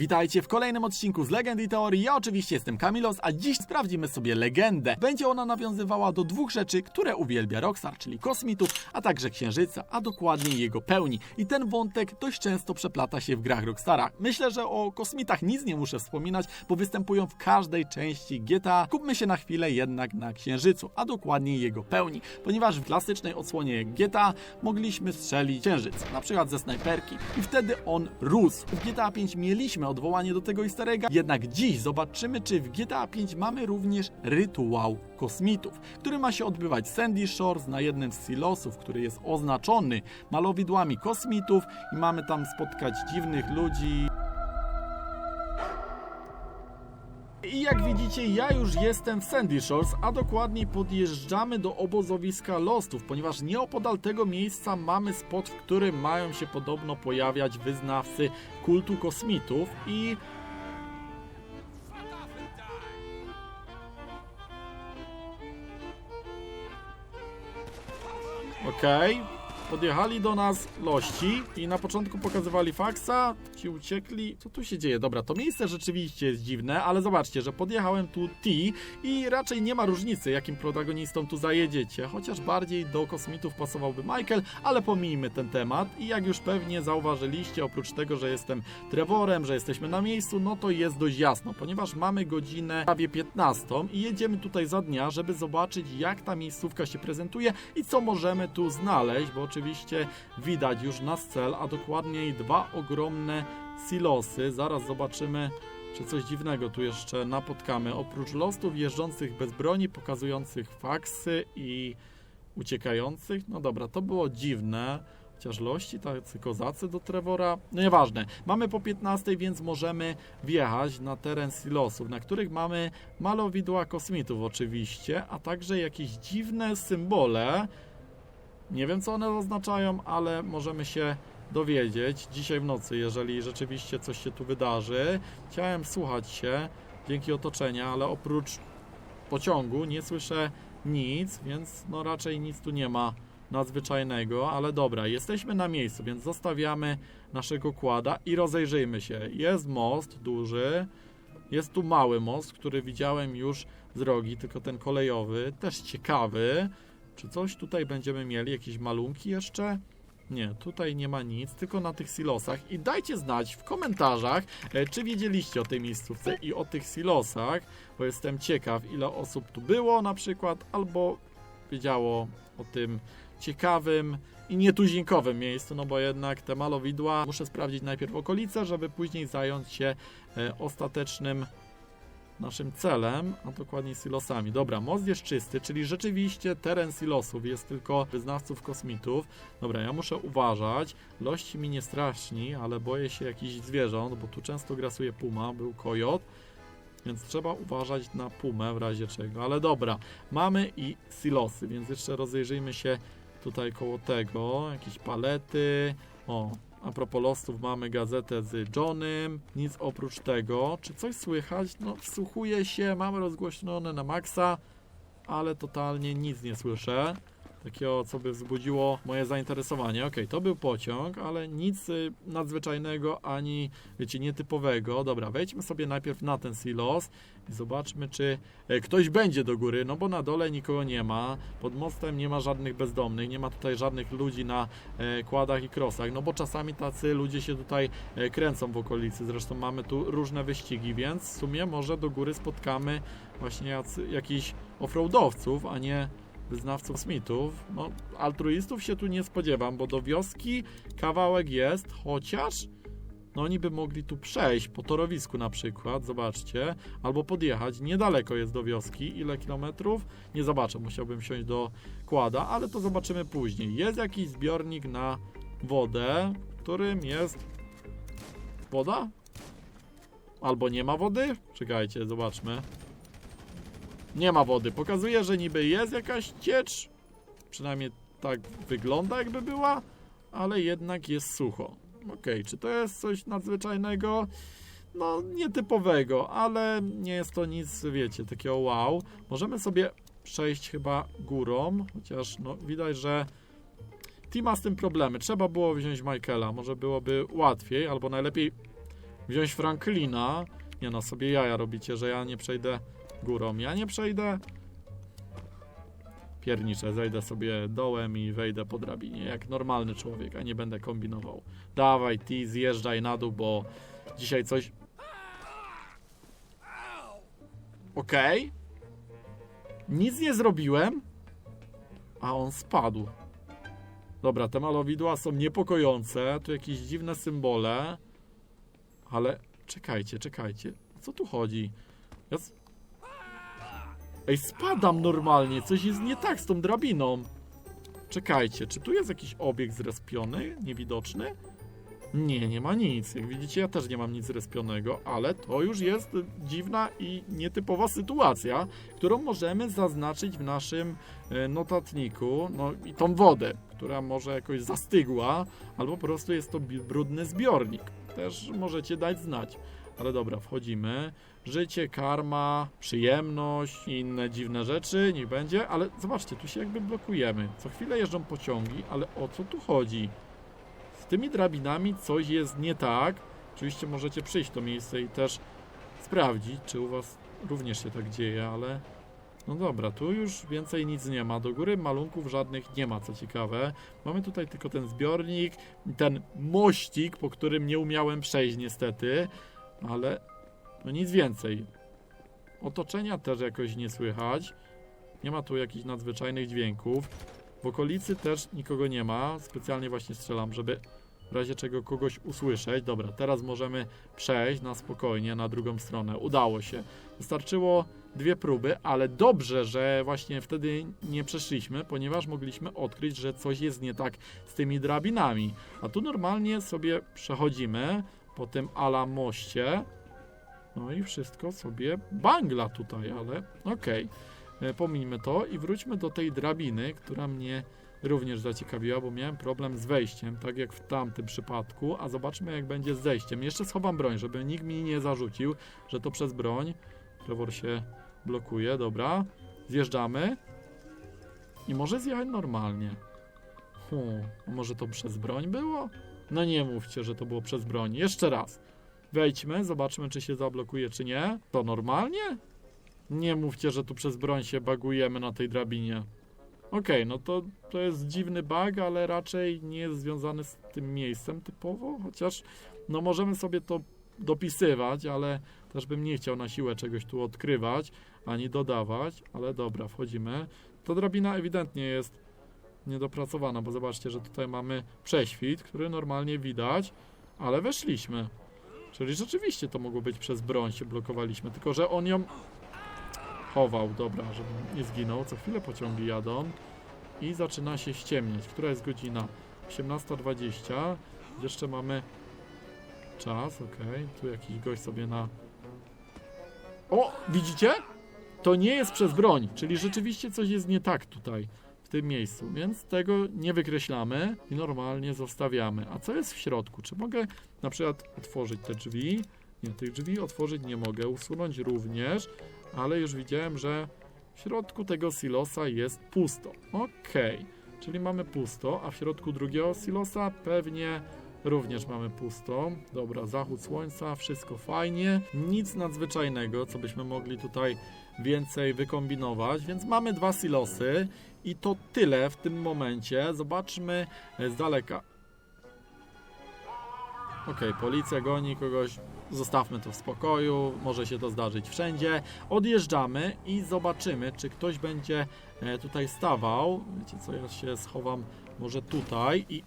Witajcie w kolejnym odcinku z Legend i Teorii. Ja oczywiście jestem Kamilos, a dziś sprawdzimy sobie legendę. Będzie ona nawiązywała do dwóch rzeczy, które uwielbia Rockstar, czyli kosmitów, a także księżyca, a dokładniej jego pełni. I ten wątek dość często przeplata się w grach Rockstara. Myślę, że o kosmitach nic nie muszę wspominać, bo występują w każdej części GTA. Kupmy się na chwilę jednak na księżycu, a dokładniej jego pełni, ponieważ w klasycznej odsłonie GTA mogliśmy strzelić księżyc, na przykład ze snajperki i wtedy on rósł. W GTA 5 mieliśmy odwołanie do tego easter egga, jednak dziś zobaczymy, czy w GTA 5 mamy również rytuał kosmitów, który ma się odbywać Sandy Shores na jednym z silosów, który jest oznaczony malowidłami kosmitów i mamy tam spotkać dziwnych ludzi, jak widzicie, ja już jestem w Sandy Shores, a dokładniej podjeżdżamy do obozowiska Lostów, ponieważ nieopodal tego miejsca mamy spot, w którym mają się podobno pojawiać wyznawcy kultu kosmitów i Okej. Podjechali do nas lości i na początku pokazywali faksa, ci uciekli. Co tu się dzieje? Dobra, to miejsce rzeczywiście jest dziwne, ale zobaczcie, że podjechałem tu T i raczej nie ma różnicy, jakim protagonistą tu zajedziecie, chociaż bardziej do kosmitów pasowałby Michael, ale pomijmy ten temat i jak już pewnie zauważyliście, oprócz tego, że jestem Trevorem, że jesteśmy na miejscu, no to jest dość jasno, ponieważ mamy godzinę prawie 15 i jedziemy tutaj za dnia, żeby zobaczyć jak ta miejscówka się prezentuje i co możemy tu znaleźć, bo oczywiście widać już nas cel, a dokładniej dwa ogromne silosy. Zaraz zobaczymy, czy coś dziwnego tu jeszcze napotkamy. Oprócz lostów jeżdżących bez broni, pokazujących faksy i uciekających. No dobra, to było dziwne. Chociaż lości, tacy kozacy do Trevora. No nieważne. Mamy po 15, więc możemy wjechać na teren silosów, na których mamy malowidła kosmitów oczywiście, a także jakieś dziwne symbole. Nie wiem, co one oznaczają, ale możemy się dowiedzieć dzisiaj w nocy, jeżeli rzeczywiście coś się tu wydarzy. Chciałem słuchać się dzięki otoczenia, ale oprócz pociągu nie słyszę nic, więc no raczej nic tu nie ma nadzwyczajnego, ale dobra, jesteśmy na miejscu, więc zostawiamy naszego kłada i rozejrzyjmy się. Jest most duży, jest tu mały most, który widziałem już z drogi, tylko ten kolejowy, też ciekawy. Czy coś tutaj będziemy mieli? Jakieś malunki jeszcze? Nie, tutaj nie ma nic, tylko na tych silosach. I dajcie znać w komentarzach, e, czy wiedzieliście o tej miejscówce i o tych silosach, bo jestem ciekaw, ile osób tu było na przykład, albo wiedziało o tym ciekawym i nietuzinkowym miejscu, no bo jednak te malowidła muszę sprawdzić najpierw okolice, żeby później zająć się e, ostatecznym naszym celem, a dokładniej silosami. Dobra, most jest czysty, czyli rzeczywiście teren silosów jest tylko wyznawców kosmitów. Dobra, ja muszę uważać. Lości mi nie straszni, ale boję się jakichś zwierząt, bo tu często grasuje puma, był kojot. Więc trzeba uważać na pumę w razie czego. Ale dobra, mamy i silosy, więc jeszcze rozejrzyjmy się tutaj koło tego. Jakieś palety. O, a propos lostów mamy gazetę z Johnem. Nic oprócz tego. Czy coś słychać? No, wsłuchuję się, mam rozgłośnione na maksa, ale totalnie nic nie słyszę. Takiego, co by wzbudziło moje zainteresowanie. Okej, to był pociąg, ale nic y, nadzwyczajnego ani, wiecie, nietypowego. Dobra, wejdźmy sobie najpierw na ten silos i zobaczmy, czy e, ktoś będzie do góry, no bo na dole nikogo nie ma. Pod mostem nie ma żadnych bezdomnych, nie ma tutaj żadnych ludzi na e, kładach i krosach, no bo czasami tacy ludzie się tutaj e, kręcą w okolicy. Zresztą mamy tu różne wyścigi, więc w sumie może do góry spotkamy właśnie jakichś offroadowców, a nie wyznawców Smithów. No, altruistów się tu nie spodziewam, bo do wioski kawałek jest, chociaż no oni by mogli tu przejść po torowisku na przykład, zobaczcie, albo podjechać. Niedaleko jest do wioski, ile kilometrów? Nie zobaczę, musiałbym siąść do kłada, ale to zobaczymy później. Jest jakiś zbiornik na wodę, którym jest woda? Albo nie ma wody? Czekajcie, zobaczmy. Nie ma wody. Pokazuje, że niby jest jakaś ciecz. Przynajmniej tak wygląda, jakby była, ale jednak jest sucho. Okej, czy to jest coś nadzwyczajnego? No, nietypowego, ale nie jest to nic, wiecie, takiego wow. Możemy sobie przejść chyba górą, chociaż no, widać, że T ma z tym problemy. Trzeba było wziąć Michaela, może byłoby łatwiej, albo najlepiej wziąć Franklina. Nie no, sobie jaja robicie, że ja nie przejdę górą. Ja nie przejdę. Pierniczę, zejdę sobie dołem i wejdę po drabinie, jak normalny człowiek, a nie będę kombinował. Dawaj, ty zjeżdżaj na dół, bo dzisiaj coś... Okej. Nic nie zrobiłem, a on spadł. Dobra, te malowidła są niepokojące, tu jakieś dziwne symbole, ale czekajcie, czekajcie, co tu chodzi? Ja... Ej, spadam normalnie, coś jest nie tak z tą drabiną. Czekajcie, czy tu jest jakiś obiekt zrespiony, niewidoczny? Nie, nie ma nic. Jak widzicie, ja też nie mam nic zrespionego, ale to już jest dziwna i nietypowa sytuacja, którą możemy zaznaczyć w naszym e, notatniku. No i tą wodę, która może jakoś zastygła, albo po prostu jest to brudny zbiornik. Też możecie dać znać. Ale dobra, wchodzimy. Życie, karma, przyjemność i inne dziwne rzeczy, niech będzie, ale zobaczcie, tu się jakby blokujemy. Co chwilę jeżdżą pociągi, ale o co tu chodzi? Z tymi drabinami coś jest nie tak. Oczywiście możecie przyjść to miejsce i też sprawdzić, czy u Was również się tak dzieje, ale no dobra, tu już więcej nic nie ma. Do góry malunków żadnych nie ma, co ciekawe. Mamy tutaj tylko ten zbiornik, ten mościk, po którym nie umiałem przejść niestety, ale no nic więcej. Otoczenia też jakoś nie słychać. Nie ma tu jakichś nadzwyczajnych dźwięków. W okolicy też nikogo nie ma. Specjalnie właśnie strzelam, żeby w razie czego kogoś usłyszeć. Dobra, teraz możemy przejść na spokojnie na drugą stronę. Udało się. Wystarczyło dwie próby, ale dobrze, że właśnie wtedy nie przeszliśmy, ponieważ mogliśmy odkryć, że coś jest nie tak z tymi drabinami. A tu normalnie sobie przechodzimy po tym ala moście. No i wszystko sobie bangla tutaj, ale okej. E, Pomińmy to i wróćmy do tej drabiny, która mnie również zaciekawiła, bo miałem problem z wejściem, tak jak w tamtym przypadku, a zobaczmy jak będzie z zejściem. Jeszcze schowam broń, żeby nikt mi nie zarzucił, że to przez broń. Trevor się blokuje, dobra. Zjeżdżamy. I może zjechać normalnie. Hmm, może to przez broń było? No nie mówcie, że to było przez broń. Jeszcze raz. Wejdźmy, zobaczmy czy się zablokuje, czy nie. To normalnie? Nie mówcie, że tu przez broń się bagujemy na tej drabinie. Okej, no to, to jest dziwny bug, ale raczej nie jest związany z tym miejscem typowo, chociaż no możemy sobie to dopisywać, ale też bym nie chciał na siłę czegoś tu odkrywać, ani dodawać, ale dobra, wchodzimy. To drabina ewidentnie jest niedopracowana, bo zobaczcie, że tutaj mamy prześwit, który normalnie widać, ale weszliśmy. Czyli rzeczywiście to mogło być przez broń się blokowaliśmy, tylko że on ją chował, dobra, żeby nie zginął. Co chwilę pociągi jadą i zaczyna się ściemniać. Która jest godzina? 18.20. Jeszcze mamy czas, ok. Tu jakiś gość sobie na... O, widzicie? To nie jest przez broń, czyli rzeczywiście coś jest nie tak tutaj, w tym miejscu, więc tego nie wykreślamy i normalnie zostawiamy. A co jest w środku? Czy mogę na przykład otworzyć te drzwi? Nie, tych drzwi otworzyć nie mogę, usunąć również, ale już widziałem, że w środku tego silosa jest pusto. Okej, czyli mamy pusto, a w środku drugiego silosa pewnie również mamy pusto. Dobra, zachód słońca, wszystko fajnie. Nic nadzwyczajnego, co byśmy mogli tutaj więcej wykombinować, więc mamy dwa silosy i to tyle w tym momencie. Zobaczmy z daleka. Okej, policja goni kogoś. Zostawmy to w spokoju, może się to zdarzyć wszędzie. Odjeżdżamy i zobaczymy, czy ktoś będzie e, tutaj stawał. Wiecie co, ja się schowam może tutaj i...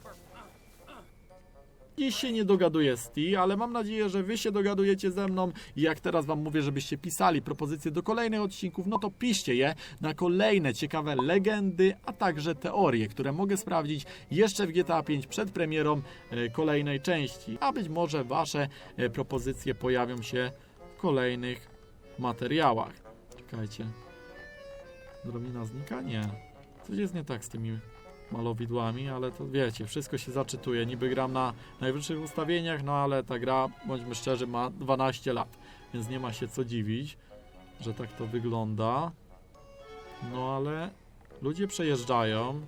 Dziś się nie dogaduję z Ti, ale mam nadzieję, że wy się dogadujecie ze mną i jak teraz wam mówię, żebyście pisali propozycje do kolejnych odcinków, no to piszcie je na kolejne ciekawe legendy, a także teorie, które mogę sprawdzić jeszcze w GTA 5 przed premierą e, kolejnej części. A być może wasze e, propozycje pojawią się w kolejnych materiałach. Czekajcie. Drobina znika? Nie. Coś jest nie tak z tymi malowidłami, ale to wiecie, wszystko się zaczytuje. Niby gram na najwyższych ustawieniach, no ale ta gra, bądźmy szczerzy, ma 12 lat, więc nie ma się co dziwić, że tak to wygląda. No ale ludzie przejeżdżają,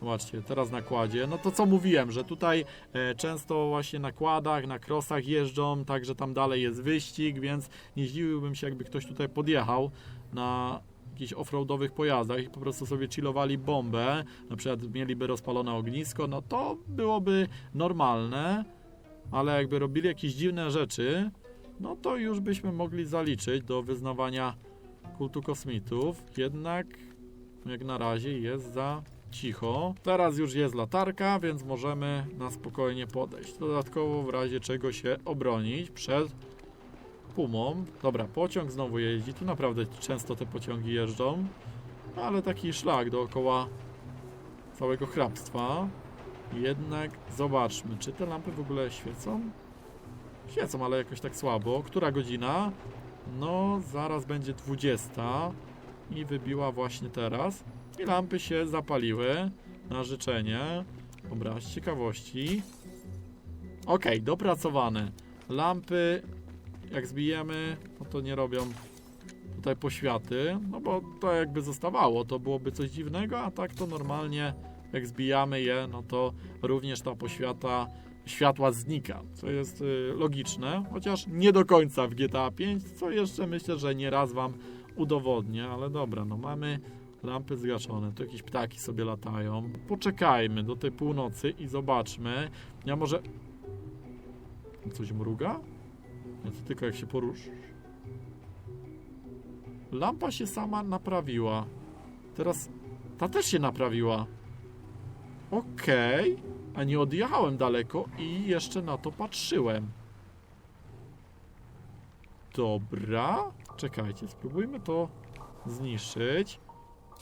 Zobaczcie, teraz na kładzie. No to co mówiłem, że tutaj e, często właśnie na kładach, na krosach jeżdżą, także tam dalej jest wyścig, więc nie zdziwiłbym się, jakby ktoś tutaj podjechał na jakichś offroadowych pojazdach i po prostu sobie chillowali bombę, na przykład mieliby rozpalone ognisko, no to byłoby normalne, ale jakby robili jakieś dziwne rzeczy, no to już byśmy mogli zaliczyć do wyznawania kultu kosmitów. Jednak jak na razie jest za cicho. Teraz już jest latarka, więc możemy na spokojnie podejść. Dodatkowo w razie czego się obronić przed pumą. Dobra, pociąg znowu jeździ. Tu naprawdę często te pociągi jeżdżą. Ale taki szlak dookoła całego hrabstwa. Jednak zobaczmy, czy te lampy w ogóle świecą? Świecą, ale jakoś tak słabo. Która godzina? No, zaraz będzie 20 i wybiła właśnie teraz. I lampy się zapaliły na życzenie. Dobra, z ciekawości. Okej, dopracowane. Lampy, jak zbijemy, no to nie robią tutaj poświaty, no bo to jakby zostawało, to byłoby coś dziwnego, a tak to normalnie, jak zbijamy je, no to również ta poświata światła znika, co jest y, logiczne, chociaż nie do końca w GTA 5, co jeszcze myślę, że nie raz wam udowodnię, ale dobra, no mamy lampy zgaszone, tu jakieś ptaki sobie latają. Poczekajmy do tej północy i zobaczmy. Ja może... Coś mruga? Nie, to tylko jak się poruszy. Lampa się sama naprawiła. Teraz ta też się naprawiła. Okej. A nie odjechałem daleko i jeszcze na to patrzyłem. Dobra. Czekajcie, spróbujmy to zniszczyć.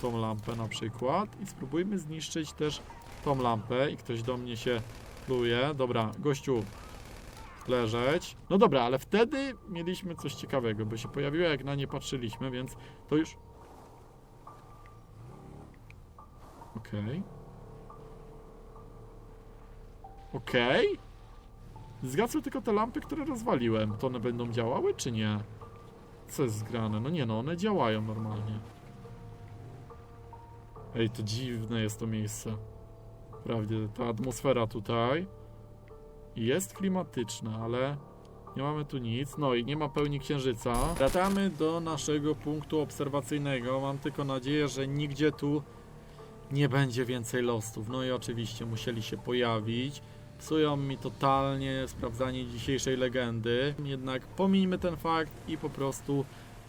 Tą lampę na przykład. I spróbujmy zniszczyć też tą lampę. I ktoś do mnie się pluje. Dobra, gościu, leżeć. No dobra, ale wtedy mieliśmy coś ciekawego, bo się pojawiło jak na nie patrzyliśmy, więc to już... Okej. Okej. Zgasły tylko te lampy, które rozwaliłem. To one będą działały, czy nie? Co jest zgrane? No nie no, one działają normalnie. Ej, to dziwne jest to miejsce. Prawdzie, ta atmosfera tutaj jest klimatyczna, ale nie mamy tu nic. No i nie ma pełni księżyca. Wracamy do naszego punktu obserwacyjnego. Mam tylko nadzieję, że nigdzie tu nie będzie więcej lostów. No i oczywiście musieli się pojawić. Psują mi totalnie sprawdzanie dzisiejszej legendy. Jednak pomińmy ten fakt i po prostu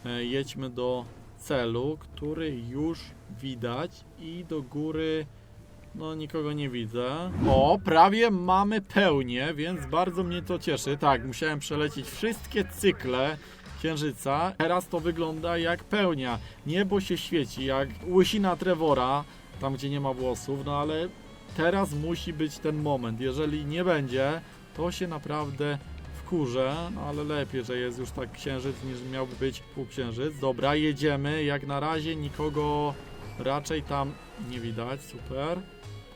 e, jedźmy do celu, który już widać i do góry no nikogo nie widzę. O, prawie mamy pełnię, więc bardzo mnie to cieszy. Tak, musiałem przelecieć wszystkie cykle księżyca. Teraz to wygląda jak pełnia. Niebo się świeci, jak łysina Trevora, tam gdzie nie ma włosów, no ale teraz musi być ten moment. Jeżeli nie będzie, to się naprawdę wkurzę, no ale lepiej, że jest już tak księżyc niż miałby być półksiężyc. Dobra, jedziemy. Jak na razie nikogo raczej tam nie widać. Super.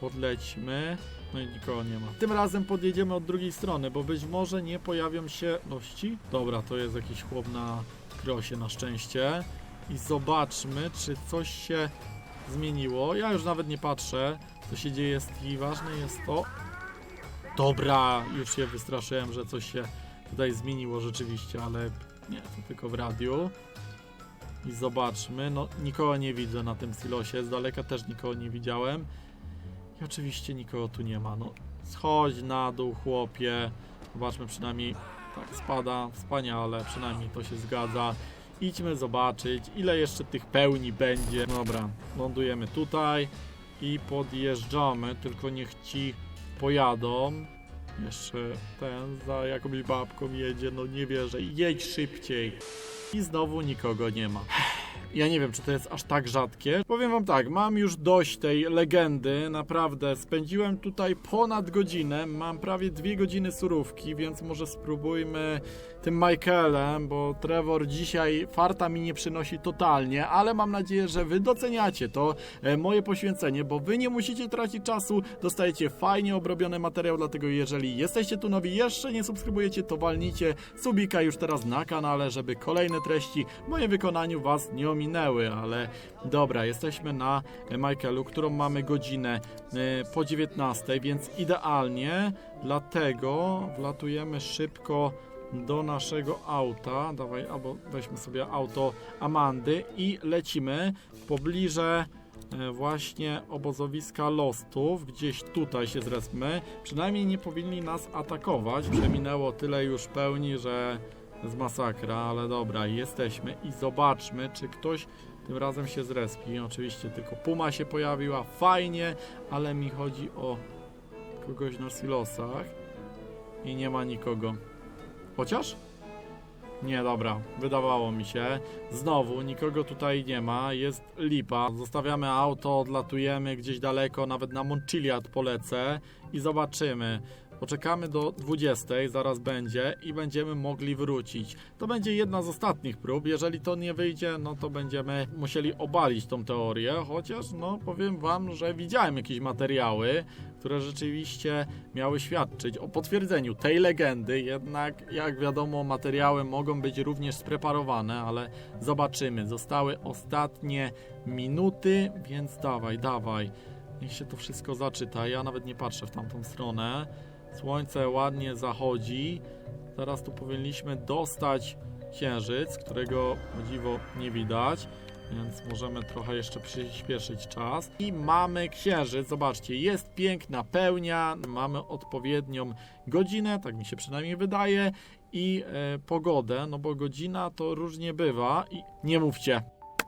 Podlećmy. No i nikogo nie ma. Tym razem podjedziemy od drugiej strony, bo być może nie pojawią się lości. Dobra, to jest jakiś chłop na krosie na szczęście. I zobaczmy, czy coś się zmieniło. Ja już nawet nie patrzę, co się dzieje z i ważne jest to... Dobra, już się wystraszyłem, że coś się tutaj zmieniło rzeczywiście, ale nie, to tylko w radiu. I zobaczmy, no nikogo nie widzę na tym silosie, z daleka też nikogo nie widziałem. Oczywiście nikogo tu nie ma, no schodź na dół chłopie, zobaczmy przynajmniej, tak spada, wspaniale, przynajmniej to się zgadza. Idźmy zobaczyć, ile jeszcze tych pełni będzie. Dobra, lądujemy tutaj i podjeżdżamy, tylko niech ci pojadą. Jeszcze ten za jakąś babką jedzie, no nie wierzę, jedź szybciej. I znowu nikogo nie ma. Ja nie wiem, czy to jest aż tak rzadkie. Powiem wam tak, mam już dość tej legendy, naprawdę. Spędziłem tutaj ponad godzinę, mam prawie dwie godziny surówki, więc może spróbujmy tym Michaelem, bo Trevor dzisiaj farta mi nie przynosi totalnie, ale mam nadzieję, że wy doceniacie to e, moje poświęcenie, bo wy nie musicie tracić czasu, dostajecie fajnie obrobiony materiał, dlatego jeżeli jesteście tu nowi, jeszcze nie subskrybujecie, to walnijcie subika już teraz na kanale, żeby kolejne treści w moim wykonaniu was nie ominęły, ale dobra, jesteśmy na e, Michaelu, którą mamy godzinę e, po 19, więc idealnie, dlatego wlatujemy szybko do naszego auta. Dawaj, albo weźmy sobie auto Amandy i lecimy w pobliże e, właśnie obozowiska Lostów. Gdzieś tutaj się zrespmy. Przynajmniej nie powinni nas atakować. Przeminęło tyle już pełni, że z masakra, ale dobra, jesteśmy i zobaczmy, czy ktoś tym razem się zrespi. Oczywiście tylko Puma się pojawiła, fajnie, ale mi chodzi o kogoś na silosach i nie ma nikogo. Chociaż? Nie, dobra, wydawało mi się. Znowu, nikogo tutaj nie ma, jest lipa. Zostawiamy auto, odlatujemy gdzieś daleko, nawet na Montchiliad polecę i zobaczymy. Poczekamy do 20, zaraz będzie i będziemy mogli wrócić. To będzie jedna z ostatnich prób. Jeżeli to nie wyjdzie, no to będziemy musieli obalić tą teorię. Chociaż, no powiem Wam, że widziałem jakieś materiały, które rzeczywiście miały świadczyć o potwierdzeniu tej legendy. Jednak, jak wiadomo, materiały mogą być również spreparowane, ale zobaczymy. Zostały ostatnie minuty, więc dawaj, dawaj. Niech się to wszystko zaczyta. Ja nawet nie patrzę w tamtą stronę. Słońce ładnie zachodzi. Zaraz tu powinniśmy dostać księżyc, którego o dziwo nie widać. Więc możemy trochę jeszcze przyspieszyć czas. I mamy księżyc, zobaczcie, jest piękna pełnia, mamy odpowiednią godzinę, tak mi się przynajmniej wydaje, i e, pogodę, no bo godzina to różnie bywa i nie mówcie.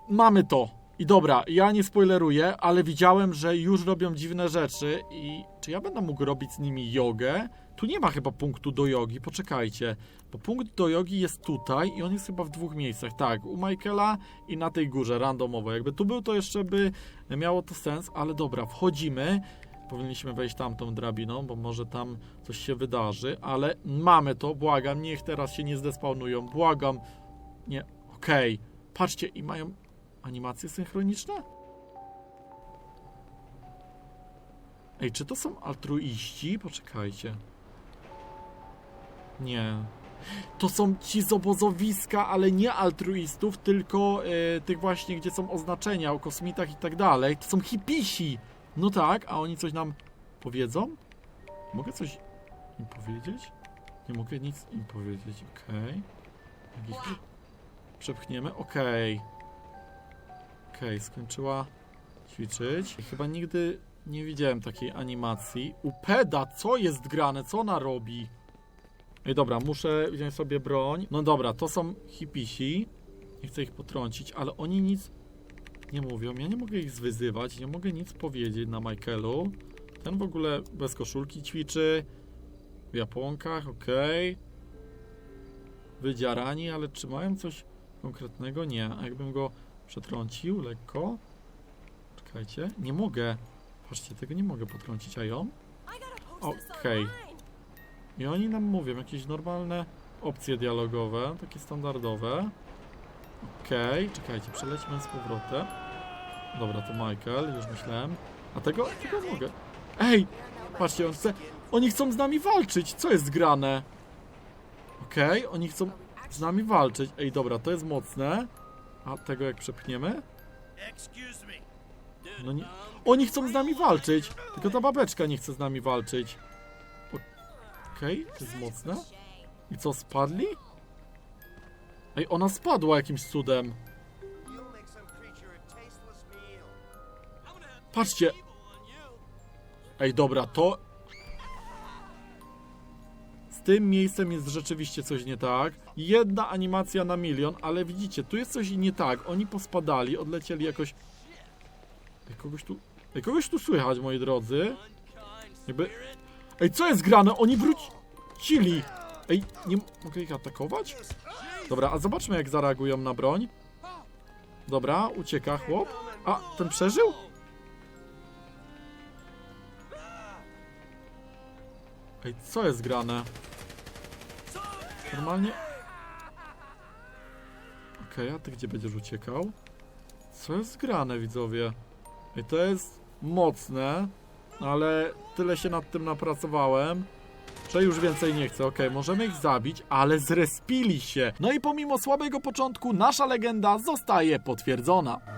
Mamy to! I dobra, ja nie spoileruję, ale widziałem, że już robią dziwne rzeczy i czy ja będę mógł robić z nimi jogę? Tu nie ma chyba punktu do jogi, poczekajcie. Bo punkt do jogi jest tutaj i on jest chyba w dwóch miejscach. Tak, u Michaela i na tej górze, randomowo. Jakby tu był, to jeszcze by miało to sens, ale dobra, wchodzimy. Powinniśmy wejść tamtą drabiną, bo może tam coś się wydarzy, ale mamy to, błagam, niech teraz się nie zdespawnują, błagam. Nie, okej. Patrzcie, i mają animacje synchroniczne? Ej, czy to są altruiści? Poczekajcie. Nie. To są ci z obozowiska, ale nie altruistów, tylko e, tych właśnie, gdzie są oznaczenia o kosmitach i tak dalej. To są hipisi. No tak, a oni coś nam powiedzą? Mogę coś im powiedzieć? Nie mogę nic im powiedzieć, okej. Ich przepchniemy? Okej. Okej, skończyła ćwiczyć. Chyba nigdy nie widziałem takiej animacji. U Peda, co jest grane? Co ona robi? Ej, dobra, muszę wziąć sobie broń. No dobra, to są hipisi. Nie chcę ich potrącić, ale oni nic nie mówią. Ja nie mogę ich zwyzywać, nie mogę nic powiedzieć na Michaelu. Ten w ogóle bez koszulki ćwiczy. W japonkach, okej. Wydziarani, ale czy mają coś konkretnego? Nie. A jakbym go przetrącił lekko? Czekajcie, nie mogę. Patrzcie, tego nie mogę potrącić, a ją? Okej. I oni nam mówią jakieś normalne opcje dialogowe, takie standardowe. Okej, czekajcie, przelećmy z powrotem. Dobra, to Michael, już myślałem. A tego, tego mogę. Ej! Patrzcie, on chce, oni chcą z nami walczyć, co jest grane? Okej, oni chcą z nami walczyć. Ej, dobra, to jest mocne. A tego jak przepchniemy? No nie. Oni chcą z nami walczyć, tylko ta babeczka nie chce z nami walczyć. Okej, to jest mocne. I co, spadli? Ej, ona spadła jakimś cudem. Patrzcie. Ej, dobra, to... Tym miejscem jest rzeczywiście coś nie tak. Jedna animacja na milion, ale widzicie, tu jest coś nie tak. Oni pospadali, odlecieli jakoś... Ej, kogoś tu... Ej, kogoś tu słychać, moi drodzy. Jakby... Ej, co jest grane? Oni wrócili! Ej, nie mogę ich atakować? Dobra, a zobaczmy jak zareagują na broń. Dobra, ucieka chłop. A, ten przeżył? Ej, co jest grane? Normalnie. Okej, okay, a ty gdzie będziesz uciekał? Co jest grane, widzowie? I to jest mocne, ale tyle się nad tym napracowałem, że już więcej nie chcę. Okej, okay, możemy ich zabić, ale zrespili się. No i pomimo słabego początku, nasza legenda zostaje potwierdzona.